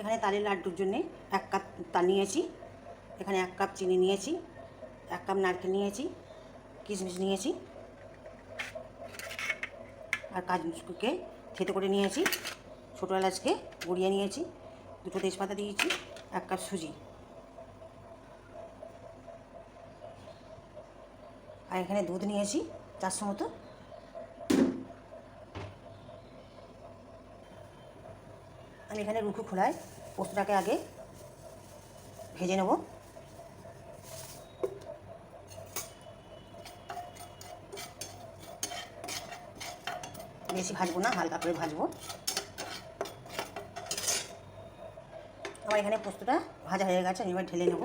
এখানে তালের লাড্ডুর জন্যে এক কাপ তাল নিয়েছি। এখানে এক কাপ চিনি নিয়েছি, এক কাপ নারকেল নিয়েছি, কিশমিশ নিয়েছি আর কাজুকে থেতো করে নিয়েছি, ছোটো এলাচকে গড়িয়ে নিয়েছি, দুটো তেজপাতা দিয়েছি, এক কাপ সুজি। আর এখানে দুধ নিয়েছি চারশো মতো। আমি এখানে রুখু খোলায় পোস্তটাকে আগে ভেজে নেব। বেশি ভাজবো না, হালকা করে ভাজবো। আমার এখানে পোস্তটা ভাজা হয়ে গেছে, আমি এবার ঢেলে নেব।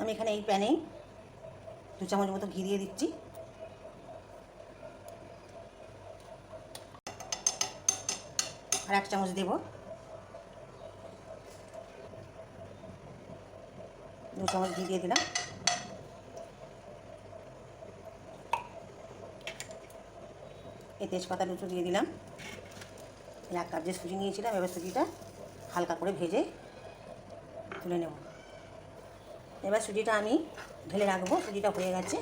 আমি এখানে এই প্যানেই দু চামচ মতো ঘি দিয়ে দিচ্ছি। আর এক চামচ দেব। দু চামচ ঘি দিয়ে দিলাম। এই তেজপাতা দুটো দিয়ে দিলাম। এক কাপ যে সুজি নিয়েছিলাম, এবার সুজিটা হালকা করে ভেজে তুলে নেব। এবার সুজিটা আমি ঢেলে রাখব, সুজিটা হয়ে গেছে।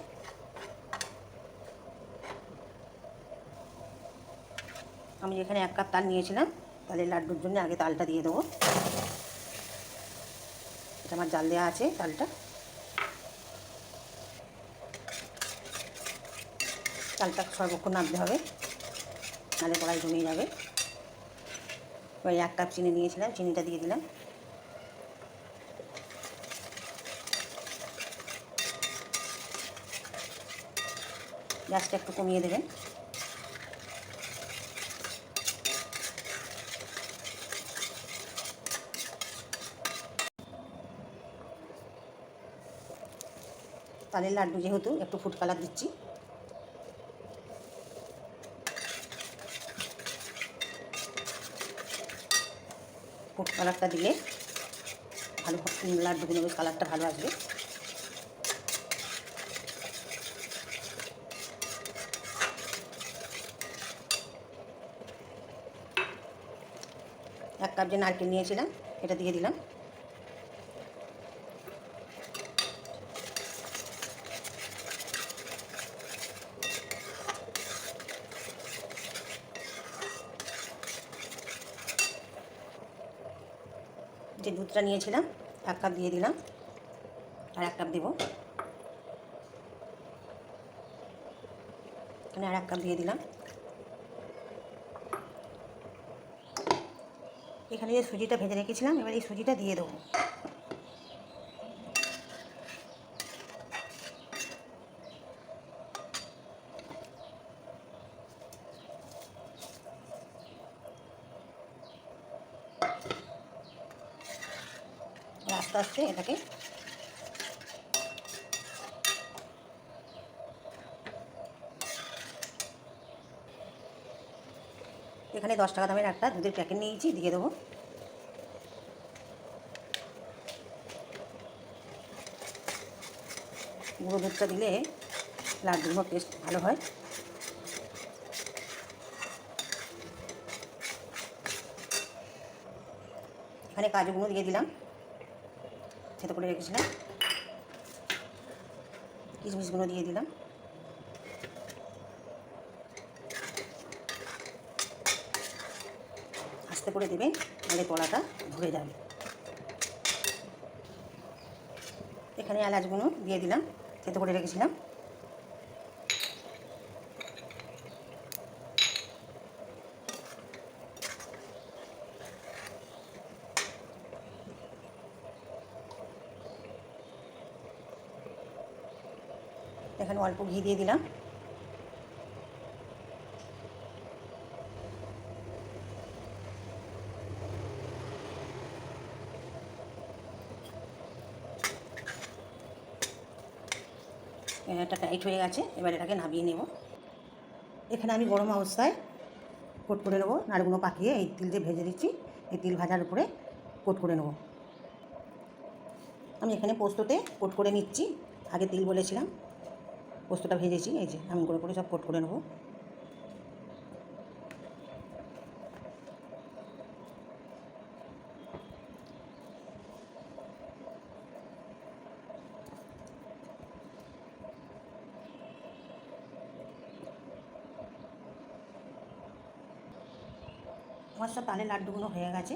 আমি এখানে এক কাপ তাল নিয়েছিলাম, তাহলে লাড্ডুর জন্য আগে তালটা দিয়ে দেবো। এটা আমার জাল দেওয়া আছে, তালটা। তালটা সর্বক্ষণ নামতে হবে নাহলে কড়াই জমিয়ে যাবে। এবার এক কাপ চিনি নিয়েছিলাম, চিনিটা দিয়ে দিলাম। গ্যাসটা একটু কমিয়ে দেবেন। তালের লাড্ডু যেহেতু একটু ফুড কালার দিচ্ছি। ফুড কালারটা দিলে ভালো লাড্ডুগুলো কালারটা ভালো আসবে। এক কাপ যে নারকেল নিয়েছিলাম, এটা দিয়ে দিলাম। যে দুধটা নিয়েছিলাম, এক কাপ দিয়ে দিলাম, আর এক কাপ দেবো। এখানে আর এক কাপ দিয়ে দিলাম। এখানে যে সুজিটা ভেজে রেখেছিলাম, এবার এই সুজিটা দিয়ে দেবো। আস্তে আস্তে এটাকে এখানে দশ টাকা দামের একটা দুধের প্যাকেট নিয়েছি, দিয়ে দেবো। গুঁড়ো দুধটা দিলে লাড্ডুগুলো টেস্ট ভালো হয়। এখানে কাজুগুলো দিয়ে দিলাম। সেটা করে রেখেছিলাম কিশমিশগুলো দিয়ে দিলাম। আস্তে করে দেবেন তাহলে কড়াটা ধরে যাবে। এখানে এলাচগুলো দিয়ে দিলাম সেটা করে রেখেছিলাম এখানে অল্প ঘি দিয়ে দিলাম। এটা টাইট হয়ে গেছে, এবার এটাকে নামিয়ে নেব। এখানে আমি গরম অবস্থায় কোট করে নেব নাড়গুলো পাকিয়ে এই তিল দিয়ে ভেজে দিচ্ছি, এই তিল ভাজার উপরে কোট করে নেব। আমি এখানে পোস্ততে কোট করে নিচ্ছি, আগে তিল বলেছিলাম। পোস্তটা ভেজেছি, এই যে এমন করে করে সব কোট করে নেব। আমার সব তালে লাড্ডুগুলো হয়ে গেছে।